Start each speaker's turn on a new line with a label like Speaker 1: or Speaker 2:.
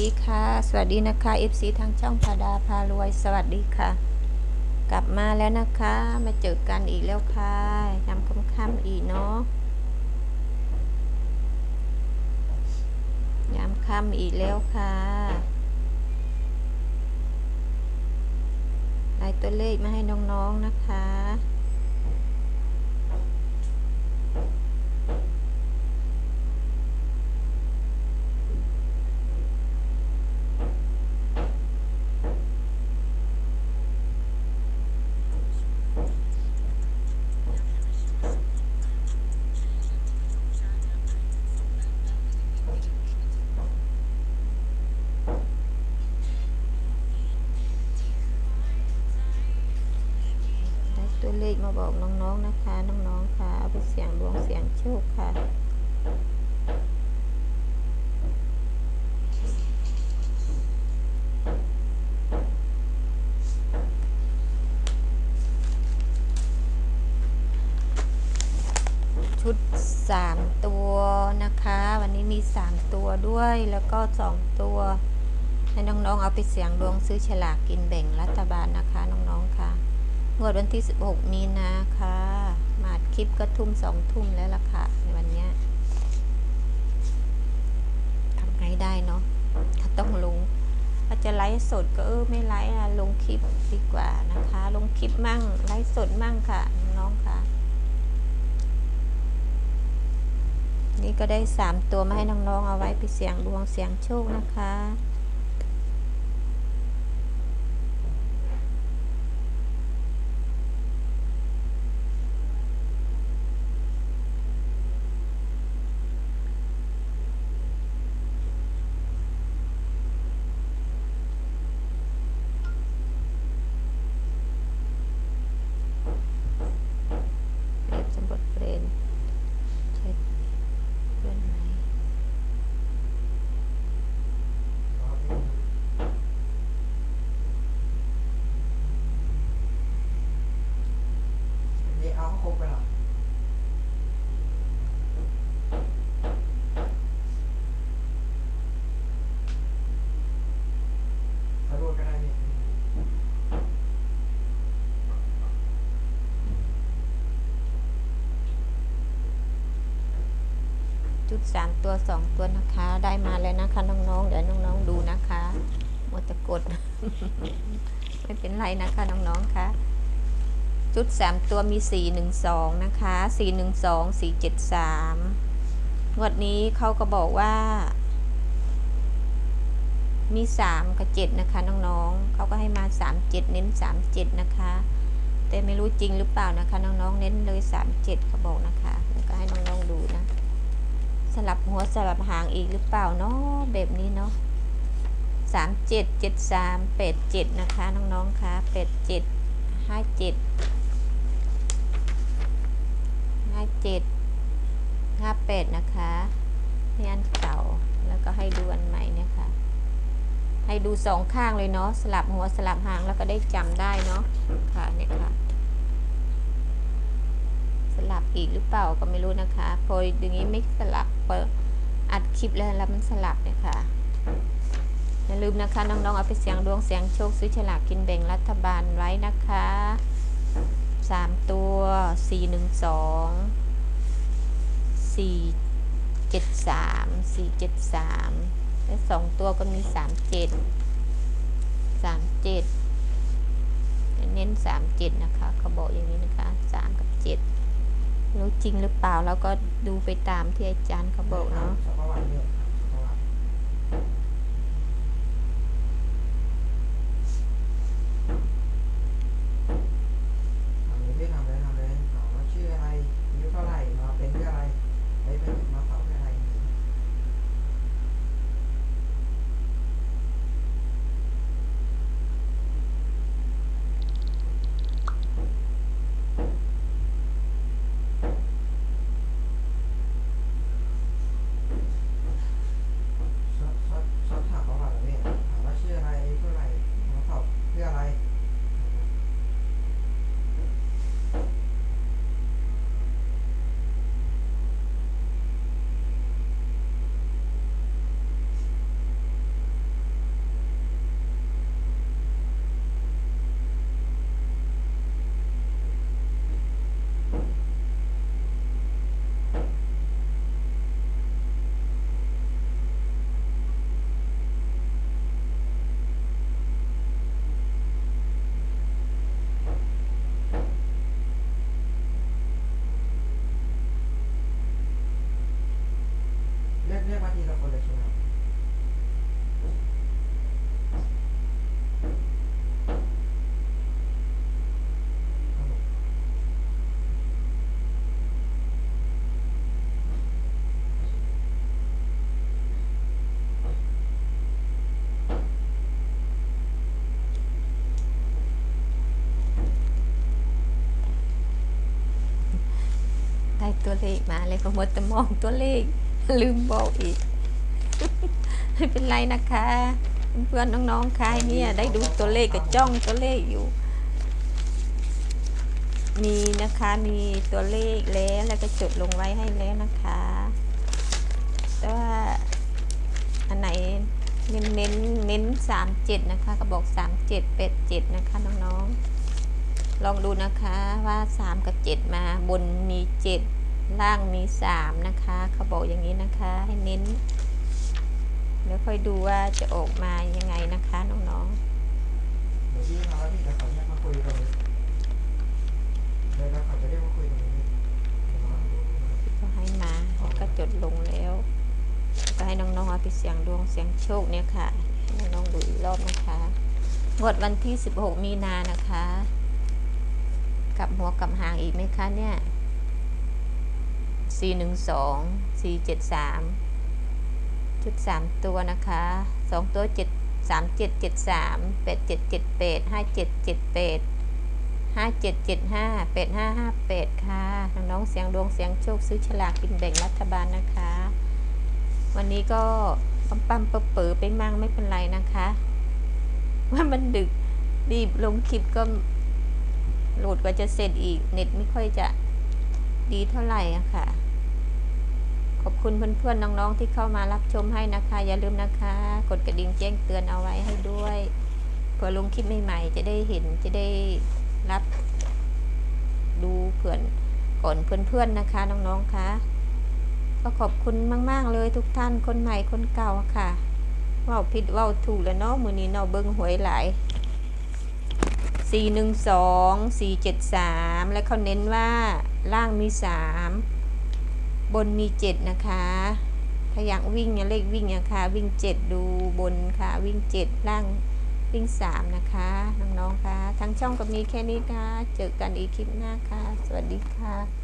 Speaker 1: ดีค่ะ สวัสดีนะคะ FC ทางช่องพาดาพารวย สวัสดีค่ะ กลับมาแล้วนะคะ มาเจอกันอีกแล้วค่ะยำค่ำๆอีกเนาะยำค่ำอีกแล้วค่ะได้ตัวเลขมาให้น้องๆนะคะ ตัวเลขมาบอกน้องๆนะคะ น้องๆค่ะเอาไปเสียงดวงเสียงโชคค่ะชุด 3 ตัวนะคะ วันนี้มี 3 ตัวด้วยแล้วก็ 2 ตัว ให้น้อง ๆ เอาไปเสียงดวงซื้อฉลากกินแบ่งรัฐบาลนะคะ น้อง ๆ ค่ะ งวดวันที่ 16 มีนาค่ะ มาดคลิปก็ทุ่มสองทุ่มแล้วล่ะค่ะ ในวันนี้ทำไงได้เนาะถ้าต้องลง ถ้าจะไลฟ์สดก็เออไม่ไลฟ์อะลงคลิปดีกว่านะคะ ลงคลิปมั่งไลฟ์สดมั่งค่ะน้องๆค่ะ นี่ก็ได้3ตัวมาให้น้องๆเอาไว้ไปเสียงดวงเสียงโชคนะคะ เรียบสำรวจเฟรนเช็ดเพื่อนไหม
Speaker 2: นี่เอาครบไปหรอถ้ารวดก็ได้นี่
Speaker 1: จุด 3 ตัว 2 ตัวนะคะ ได้มาแล้วนะคะน้องๆ เดี๋ยวน้องๆดูนะคะหมดจะกด ไม่เป็นไรนะคะน้องๆค่ะจุด 3 ตัวมี 4 1 2 นะคะ 4 1 2 4 7 3 งวดนี้เขาก็บอกว่า มี 3 กับ 7 นะคะน้องๆเขาก็ให้มา 3 7 เน้น 3 7 นะคะแต่ไม่รู้จริงหรือเปล่านะคะ น้องๆ เน้นเลย 3 7เขาบอกนะคะแล้วก็ให้น้องๆดูนะ สลับหัวสลับหางอีกหรือเปล่าเนาะแบบนี้เนาะสามเจ็ดเจ็ดสามแปดเจ็ดนะคะน้องๆคะแปดเจ็ดห้าเจ็ดห้าเจ็ดห้าแปดนะคะนี่อันเก่าแล้วก็ให้ดูอันใหม่เนี่ยค่ะ ให้ดูสองข้างเลยเนาะสลับหัวสลับหางแล้วก็ได้จำได้เนาะค่ะเนี่ยค่ะสลับอีกหรือเปล่าก็ไม่รู้นะคะ พออย่างนี้ไม่สลับ เปิดอัดคลิปแล้วแล้วมันสลับเนี่ยค่ะ อย่าลืมนะคะน้องๆเอาไปเสียงดวงเสียงโชคซื้อฉลากกินแบ่งรัฐบาลไว้นะคะสามตัวสี่หนึ่งสองสี่เจ็ดสามสี่เจ็ดสามและสองตัวก็มีสามเจ็ดสามเจ็ดเน้นสามเจ็ดนะคะเขาบอกอย่างนี้นะคะสามกับเจ็ด รู้จริงหรือเปล่าแล้วก็ดูไปตามที่อาจารย์เขาบอกเนาะ
Speaker 2: สักประวัติเนี่ยสักประวัติทำเลยพี่ทำเลยทำเลยถามว่าชื่ออะไรอายุเท่าไหร่มาเป็นเพื่ออะไรไปเป็นมาสอบเพื่ออะไร
Speaker 1: อ มาเลยก็หมดแต่มองตัวเลข ลืมบอกอีก ไม่เป็นไรนะคะ เพื่อนน้องๆคะเนี่ย ได้ดูตัวเลขกับจ้องตัวเลขอยู่ มีนะคะมีตัวเลขแล้วแล้วก็จดลงไว้ให้แล้วนะคะ แต่ว่าอันไหนเน้นเน้นเน้นสามเจ็ดนะคะก็บอกสามเจ็ดเป็ดเจ็ดนะคะน้องๆ ลองดูนะคะว่าสามกับเจ็ดมาบนมีเจ็ด ล่างมีสามนะคะ เขาบอกอย่างนี้นะคะ ให้เน้น แล้วค่อยดูว่าจะออกมายังไงนะคะน้องๆ
Speaker 2: เดี๋ยวพี่ทำแล้วพี่เดี๋ยวขาเรียกมาคุยตรงนี้เดี๋ยวเราขาจะเรียกมาคุยตรงนี้เดี๋ย
Speaker 1: ก็ให้มาแล้วก็จดลงแล้ว ก็ให้น้องๆเอาไปเสียงดวงเสียงโชคเนี่ยค่ะให้น้องดูอีกรอบนะคะงวดวันที่ 16 มีนานะคะ กลับหัวกลับหางอีกไหมคะเนี่ย 412 473 ชุด 3 ตัวนะคะ 2 ตัว 7 3 7 7 3 8 7 7 8 5 7 7 8 5 7 7 5 8 5 5 8 ค่ะ น้องๆเสียงดวงเสียงโชคซื้อฉลากกินแบ่งรัฐบาลนะคะ วันนี้ก็ปั๊มปั๊มเป๋อเป๋อไปมั่งไม่เป็นไรนะคะ ว่ามันดึกรีบลงคลิปก็โหลดกว่าจะเสร็จอีก เน็ตไม่ค่อยจะ ดีเท่าไหร่อะค่ะ ขอบคุณเพื่อนๆน้องๆที่เข้ามารับชมให้นะคะ อย่าลืมนะคะ กดกระดิ่งแจ้งเตือนเอาไว้ให้ด้วยเผื่อลงคลิปใหม่ๆจะได้เห็นจะได้รับดูเพื่อนก่อนเพื่อนๆนะคะ น้องๆคะก็ขอบคุณมาก ๆ เลยทุกท่านคนใหม่คนเก่าค่ะว่าผิดว่าถูกแล้วเนาะมือนี้เนาะเบิ้งหวยหลาย สี่หนึ่งสองสี่เจ็ดสามและเขาเน้นว่าล่างมีสามบนมีเจ็ดนะคะ ถ้าอยากวิ่งเนี่ยเลขวิ่งนะคะ วิ่งเจ็ดดูบนค่ะ วิ่งเจ็ดล่างวิ่งสามนะคะ น้องๆค่ะทั้งช่องก็มีแค่นี้ค่ะ เจอกันอีกคลิปหน้าค่ะ สวัสดีค่ะ